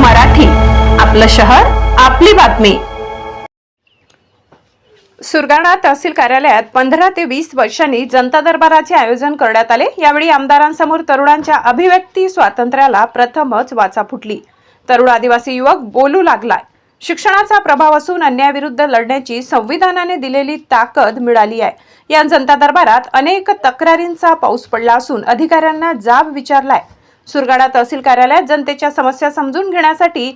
मराठी. आपलं शहर आपली बातमी. सुरगाणा तहसील कार्यालयात पंधरा ते वीस वर्षांनी जनता दरबाराचे आयोजन करण्यात आले. यावेळी आमदारांसमोर तरुणांच्या अभिव्यक्ती स्वातंत्र्याला प्रथमच वाचा फुटली. तरुण आदिवासी युवक बोलू लागलाय. शिक्षणाचा प्रभाव असून अन्यायाविरुद्ध लढण्याची संविधानाने दिलेली ताकद मिळाली आहे. या जनता दरबारात अनेक तक्रारींचा पाऊस पडला असून अधिकाऱ्यांना जाब विचारलाय. सुरगाणा तहसील कार्यालयात जनतेच्या समस्या समजून घेण्यासाठी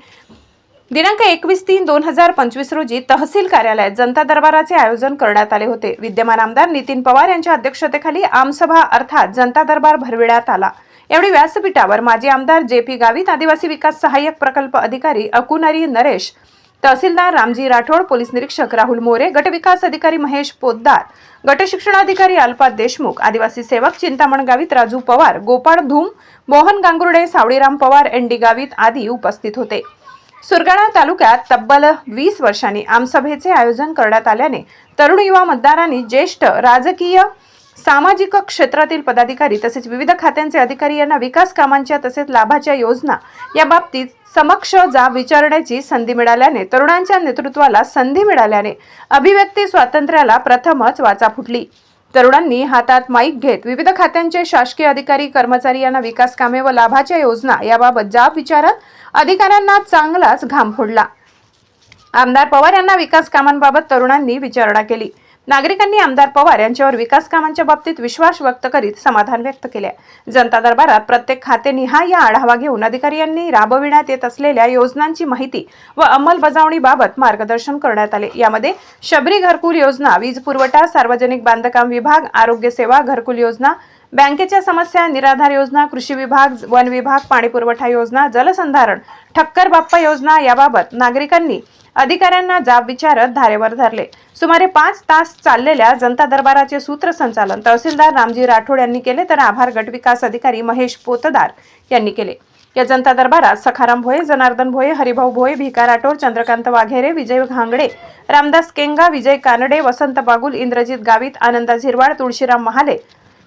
दिनांक एकवीस तीन दोन हजार पंचवीस रोजी तहसील कार्यालयात जनता दरबाराचे आयोजन करण्यात आले होते. विद्यमान आमदार नितीन पवार यांच्या अध्यक्षतेखाली आमसभा अर्थात जनता दरबार भरविण्यात आला. यावेळी व्यासपीठावर माजी आमदार जे पी गावित आदिवासी विकास सहाय्यक प्रकल्प अधिकारी अकुनारी नरेश तहसीलदार रामजी राठोड पोलीस निरीक्षक राहुल मोरे गटविकास अधिकारी महेश पोद्दार गटशिक्षणाधिकारी अल्पा देशमुख आदिवासी सेवक चिंतामण गावित राजू पवार गोपाळ धूम मोहन गांगुर्डे सावळीराम पवार एन डी गावित आदी उपस्थित होते. सुरगाणा तालुक्यात तब्बल वीस वर्षांनी आमसभेचे आयोजन करण्यात आल्याने तरुण युवा मतदारांनी ज्येष्ठ राजकीय सामाजिक क्षेत्रातील पदाधिकारी तसेच विविध खात्यांचे अधिकारी यांना विकास कामांच्या तसेच लाभाच्या योजना या बाबतीत समक्ष जा विचारण्याची संधी मिळाल्याने तरुणांच्या नेतृत्वाला संधी मिळाल्याने अभिव्यक्ती स्वातंत्र्याला प्रथमच वाचा फुटली. तरुणांनी हातात माईक घेत विविध खात्यांचे शासकीय अधिकारी कर्मचारी यांना विकास कामे व लाभाच्या योजना याबाबत जाब विचारत अधिकाऱ्यांना चांगलाच घाम फोडला. आमदार पवार यांना विकास कामांबाबत तरुणांनी विचारणा केली. नागरिकांनी आमदार पवार यांच्यावर विकास कामांच्या बाबतीत विश्वास व्यक्त करीत समाधान व्यक्त केले. जनता दरबारात प्रत्येक खाते निहाय या आढावा घेऊन अधिकारी यांनी राबविण्यात येत असलेल्या योजनांची माहिती व अंमलबजावणीबाबत मार्गदर्शन करण्यात आले. यामध्ये शबरी घरकुल योजना वीज पुरवठा सार्वजनिक बांधकाम विभाग आरोग्य सेवा घरकुल योजना बँकेच्या समस्या निराधार योजना कृषी विभाग वन विभाग पाणी पुरवठा योजना जलसंधारण ठक्कर बाप्पा योजना याबाबत नागरिकांनी अधिकाऱ्यांना जाब विचारत धारेवर धरले. सुमारे पाच तास चाललेल्या जनता दरबाराचे सूत्रसंचालन तहसीलदार रामजी राठोड यांनी केले तर आभार गट विकास अधिकारी महेश पोतदार यांनी केले. या जनता दरबारात सखाराम भोये जनार्दन भोये हरिभाऊ भोये भिका राठोड चंद्रकांत वाघेरे विजय घांगडे रामदास केंगा विजय कानडे वसंत बागुल इंद्रजित गावित आनंदा झिरवाड तुळशीराम महाले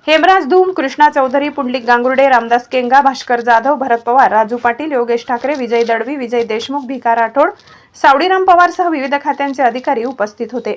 हेमराज धूम कृष्णा चौधरी पुंडलिक गांगुर्डे रामदास केंगा भास्कर जाधव भरत पवार राजू पाटील योगेश ठाकरे विजय दळवी विजय देशमुख भिका राठोड सावडीराम पवारसह विविध खात्यांचे अधिकारी उपस्थित होते.